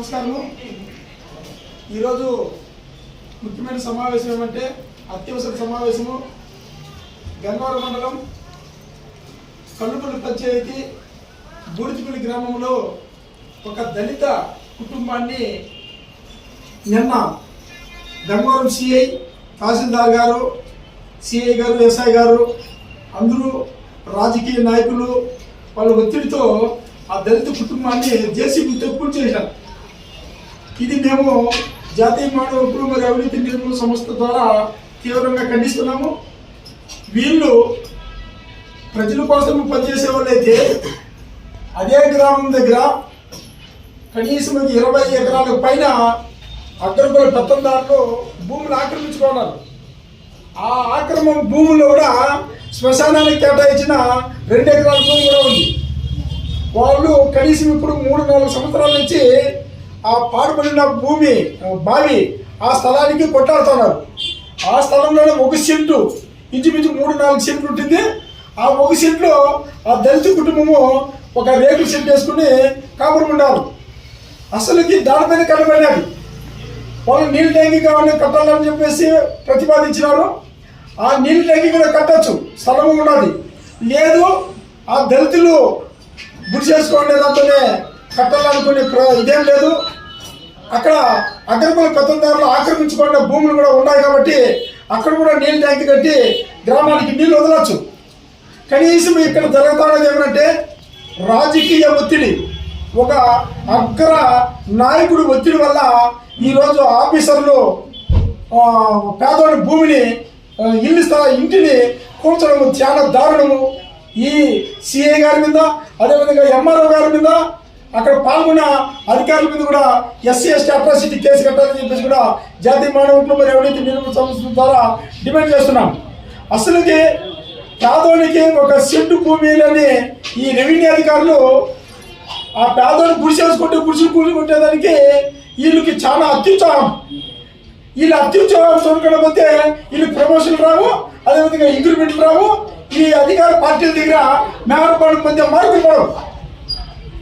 నమస్కారము. ఈరోజు ముఖ్యమైన సమావేశం ఏమంటే అత్యవసర సమావేశము. గంగవరం మండలం కల్లుపల్లి పంచాయతీ బూడిచిపల్లి గ్రామంలో ఒక దళిత కుటుంబాన్ని నిన్న గంగవరం సిఐ తహసీల్దార్ గారు సిఐ గారు ఎస్ఐ గారు అందరూ రాజకీయ నాయకులు వాళ్ళ ఒత్తిడితో ఆ దళిత కుటుంబాన్ని జేసీబీ తప్పులు చేశారు. ఇది మేము జాతీయ మానవ హక్కులు మరియు అవినీతి నిర్మూలన సంస్థ ద్వారా తీవ్రంగా ఖండిస్తున్నాము. వీళ్ళు ప్రజల కోసం పనిచేసే వాళ్ళైతే అదే గ్రామం దగ్గర కనీసం ఇరవై ఎకరాల పైన అగ్రకుల పెత్తందారులు భూములు ఆక్రమించుకున్నారు ఆ ఆక్రమం భూములు కూడా శ్మశానానికి కేటాయించిన రెండు ఎకరాల భూమి కూడా ఉంది. వాళ్ళు కనీసం ఇప్పుడు మూడు నాలుగు సంవత్సరాల నుంచి ఆ పాడుపడిన భూమి బావి ఆ స్థలానికి కొట్టాడుతున్నారు ఆ స్థలంలోనే ఒక సెంటు ఇంచుమించు మూడు నాలుగు సెంట్లు ఉంటుంది. ఆ ఒక సెంట్లో ఆ దళిత కుటుంబము ఒక రేకుల సెంట్ వేసుకుని కాపురం ఉండాలి. అసలుకి దానిపైన కనబడినది వాళ్ళు నీళ్ళు ట్యాంకి కావాలని కట్టాలని చెప్పేసి ప్రతిపాదించినారు. ఆ నీళ్ళు ట్యాంకి కూడా కట్టచ్చు స్థలం ఉన్నది. లేదు ఆ దళితులు గురి చేసుకోండి దాంతోనే కట్టాలనుకునే ప్ర- ఇదేం లేదు. అక్కడ అగ్రకుల పెద్దదారులు ఆక్రమించుకున్న భూములు కూడా ఉన్నాయి కాబట్టి అక్కడ కూడా నీళ్ళు ట్యాంక్ కట్టి గ్రామానికి నీళ్ళు వదలచ్చు. కనీసం ఇక్కడ జరుగుతున్నది ఏమంటే రాజకీయ ఒత్తిడి. ఒక అగ్ర నాయకుడి ఒత్తిడి వల్ల ఈరోజు ఆఫీసర్లు పేదోడి భూమిని ఇల్లు స్థల ఇంటిని కూర్చడము చాలా దారుణము. ఈ సిఐ గారి మీద అదేవిధంగా ఎంఆర్ఓ గారి మీద అక్కడ పాల్గొన్న అధికారుల మీద కూడా ఎస్సీ ఎస్టీ అట్రాసిటీ కేసు కట్టాలని చెప్పేసి కూడా జాతీయ మానవ హక్కులు ఎవరైతే అవినీతి నిర్మూలన సంస్థ ద్వారా డిమాండ్ చేస్తున్నాం. అసలుకి పేదోనికి ఒక సెంటు భూమిలని ఈ రెవెన్యూ అధికారులు ఆ పేదోని గుడి చేసుకుంటే గుడిసి కూలి కొట్టేదానికి వీళ్ళకి చాలా అత్యుత్సాహం. వీళ్ళు అత్యుత్సాహం చూడకపోతే వీళ్ళు ప్రమోషన్లు రావు అదేవిధంగా ఇంక్రిమెంట్లు రావు. ఈ అధికార పార్టీల దగ్గర మేమరపాడు మధ్య మార్పులు పడవు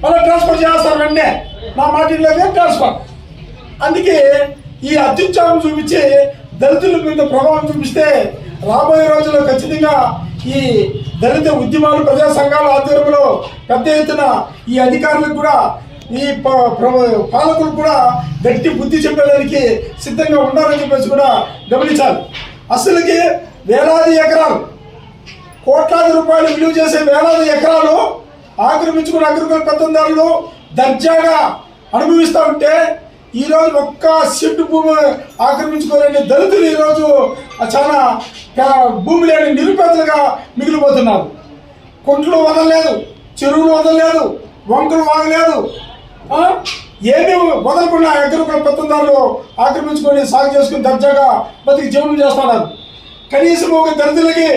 మళ్ళీ ట్రాన్స్ఫర్ చేస్తారు వెంటనే. మా మాటిల్లోనే ట్రాన్స్ఫర్ అందుకే ఈ అత్యుత్సాహం చూపించి దళితుల మీద ప్రభావం చూపిస్తే రాబోయే రోజుల్లో ఖచ్చితంగా ఈ దళిత ఉద్యమాలు ప్రజా సంఘాల ఆధ్వర్యంలో పెద్ద ఎత్తున ఈ అధికారులకు కూడా ఈ ప- ప్ర- పాలకులు కూడా గట్టి బుద్ధి చెప్పడానికి సిద్ధంగా ఉన్నారని చెప్పేసి కూడా గమనించాలి. అసలుకి వేలాది ఎకరాలు కోట్లాది రూపాయలు విలువ చేసే వేలాది ఎకరాలు ఆక్రమించుకున్న అగ్రికల్ పెత్తందారులు దర్జాగా అనుభవిస్తూ ఉంటే ఈరోజు ఒక్క సెంటు భూమి ఆక్రమించుకోలేని దళితులు ఈరోజు చాలా భూమి లేని నిరుపేదలుగా మిగిలిపోతున్నారు. కుంట్లు వదలలేదు చెరువులు వదలలేదు వంకలు వాగలేదు ఏమీ వదలకుండా అగ్రకుల పెత్తందారులు ఆక్రమించుకొని సాగు చేసుకుని దర్జాగా బతికి జీవనం చేస్తున్నారు. కనీసం ఒక దళితులకి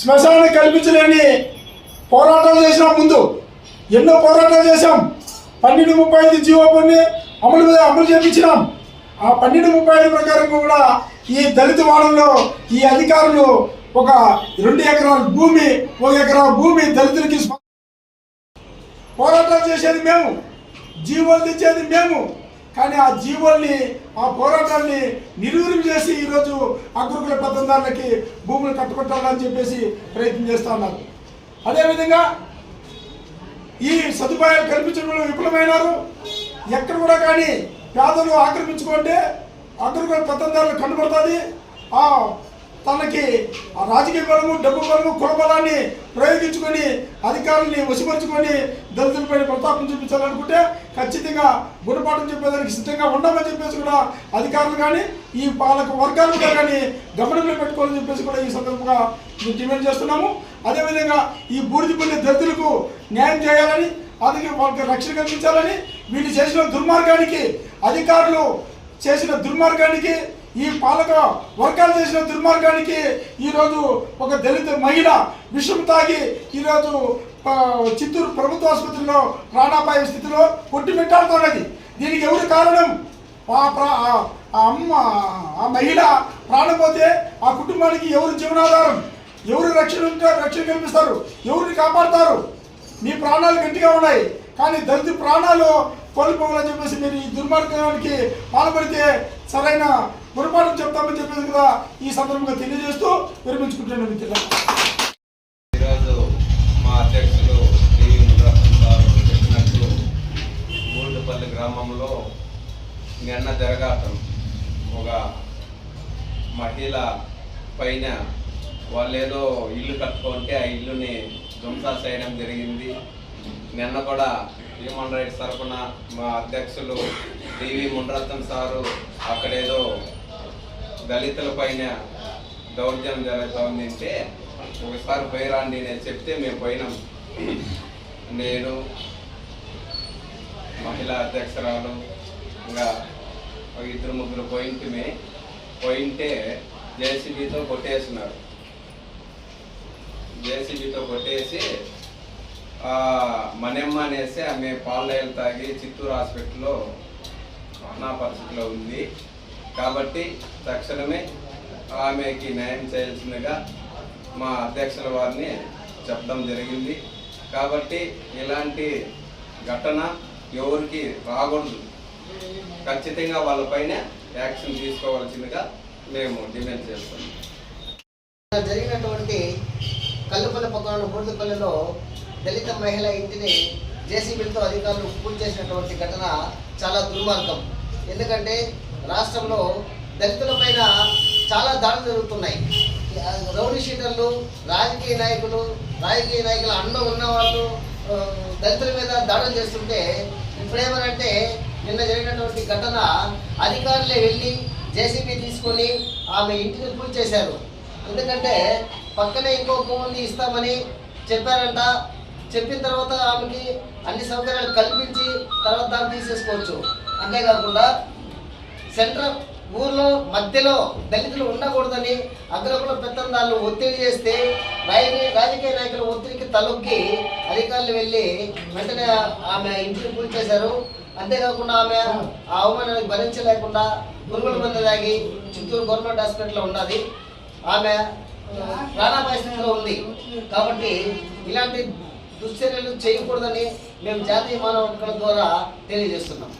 శ్మశానం కల్పించలేని పోరాటాలు చేసినాం ముందు ఎన్నో పోరాటాలు చేశాం. పన్నెండు ముప్పై ఐదు జీవో పని అమలు మీద అమలు చేపించినాం. ఆ పన్నెండు ముప్పై ఐదు ప్రకారం కూడా ఈ దళిత వాడల్లో ఈ అధికారులు ఒక రెండు ఎకరాల భూమి ఒక ఎకరా భూమి దళితులకి పోరాటాలు చేసేది మేము. జీవోలు తెచ్చేది మేము. కానీ ఆ జీవోల్ని ఆ పోరాటాన్ని నిర్వీర్యం చేసి ఈరోజు అగ్రకుల పెత్తందారులకి భూములు కట్టుకుంటారని చెప్పేసి ప్రయత్నం చేస్తా ఉన్నారు. అదేవిధంగా ఈ సదుపాయాలు కల్పించడంలో విఫలమైనారు. ఎక్కడ కూడా కానీ పేదలు ఆక్రమించుకుంటే అగ్రకుల పెత్తందారులు కనబడుతుంది. ఆ తనకి రాజకీయ బలము డబ్బు బలము కుల బలాన్ని ప్రయోగించుకొని అధికారుల్ని వశపరుచుకొని దళితులపై ప్రతాపం చూపించాలనుకుంటే ఖచ్చితంగా గుణపాఠం చెప్పేదానికి సిద్ధంగా ఉండమని చెప్పేసి కూడా అధికారులు కానీ ఈ పాలక వర్గాలు కూడా కానీ గమనంలో పెట్టుకోవాలని చెప్పేసి కూడా ఈ సందర్భంగా మేము డిమాండ్ చేస్తున్నాము. అదేవిధంగా ఈ బూడిదపల్లి దళితులకు న్యాయం చేయాలని అలాగే వాళ్ళకి రక్షణ కల్పించాలని వీళ్ళు చేసిన దుర్మార్గానికి అధికారులు చేసిన దుర్మార్గానికి ఈ పాలక వర్గాలు చేసిన దుర్మార్గానికి ఈరోజు ఒక దళిత మహిళ విషం తాగి ఈరోజు చిత్తూరు ప్రభుత్వ ఆసుపత్రిలో ప్రాణాపాయ స్థితిలో పొట్టిపెట్టాడుతున్నది దీనికి ఎవరు కారణం? ఆ ఆ- అమ్మ ఆ మహిళ ప్రాణపోతే ఆ కుటుంబానికి ఎవరు జీవనాధారం? ఎవరు రక్షణ ఉంటే రక్షణ కల్పిస్తారు. ఎవరిని కాపాడతారు? మీ ప్రాణాలు గట్టిగా ఉన్నాయి. కానీ దళిత ప్రాణాలు కోల్పోవాలని చెప్పేసి మీరు ఈ దుర్మార్గానికి పాల్పడితే సరైన గుణపాఠం చెప్తామని చెప్పేసి కూడా ఈ సందర్భంగా తెలియజేస్తూ విరమించుకుంటున్నాను మిత్రులు ఈరోజు మా అధ్యక్షులు చెప్పినట్లు గ్రామంలో నిన్న జరగాటం ఒక మహిళ పైన వాళ్ళు ఏదో ఇల్లు కట్టుకుంటే ఆ ఇల్లుని ధ్వంసా చేయడం జరిగింది. నిన్న కూడా హ్యూమన్ రైట్స్ తరఫున మా అధ్యక్షులు డివి మునరత్నం సారు అక్కడేదో దళితుల పైన దౌర్జన్యం జరుగుతుంది అంటే ఒకసారి పోయిరాండి నేను చెప్తే మేము పోయినాం. నేను మహిళా అధ్యక్షురాలు ఇంకా ఒక ఇద్దరు ముగ్గురు పోయింటే పోయింటే జేసీబీతో కొట్టేసినారు. జేసీబీతో కొట్టేసి మనెమ్మ అనేసి ఆమె పాలనీళ్ళు తాగి చిత్తూరు హాస్పిటల్లో అనా పరిస్థితిలో ఉంది. కాబట్టి తక్షణమే ఆమెకి న్యాయం చేయాల్సిందిగా మా అధ్యక్షుల వారిని చెప్పడం జరిగింది. కాబట్టి ఇలాంటి ఘటన ఎవరికి రాకూడదు. ఖచ్చితంగా వాళ్ళపైన యాక్షన్ తీసుకోవాల్సిందిగా మేము డిమాండ్ చేస్తున్నాం. జరిగినటువంటి కల్లుపల్లి పక్కన బూడిదపల్లిలో దళిత మహిళ ఇంటిని జేసీబీలతో అధికారులు పూజ చేసినటువంటి ఘటన చాలా దుర్మార్గం. ఎందుకంటే రాష్ట్రంలో దళితుల పైన చాలా దాడులు జరుగుతున్నాయి. రౌడీ షీటర్లు రాజకీయ నాయకులు రాజకీయ నాయకుల అండ ఉన్నవాళ్ళు వాళ్ళు దళితుల మీద దాడులు చేస్తుంటే ఇప్పుడేమనంటే నిన్న జరిగినటువంటి ఘటన అధికారులే వెళ్ళి జేసీబీ తీసుకొని ఆమె ఇంటిని పూజ చేశారు. ఎందుకంటే పక్కనే ఇంకో భూమిని ఇస్తామని చెప్పారంట. చెప్పిన తర్వాత ఆమెకి అన్ని సౌకర్యాలు కల్పించి తర్వాత దాన్ని తీసేసుకోవచ్చు. అంతేకాకుండా సెంట్రల్ ఊర్లో మధ్యలో దళితులు ఉండకూడదని అగ్రకుల పెత్తందాలు ఒత్తిడి చేస్తే రాజకీయ రాజకీయ నాయకుల ఒత్తిడికి తలొక్కి అధికారులు వెళ్ళి వెంటనే ఆమె ఇంటిని పూజ చేశారు. అంతేకాకుండా ఆమె ఆ అవమానానికి భరించలేకుండా పురుగుల మందు తాగి చిత్తూరు గవర్నమెంట్ హాస్పిటల్లో ఉన్నది. ఆమె ఆ, ప్రాణాపాయ స్థితిలో ఉంది. కాబట్టి ఇలాంటి దుశ్చర్యలు చేయకూడదని మేము జాతీయ మానవ హక్కుల ద్వారా తెలియజేస్తున్నాం.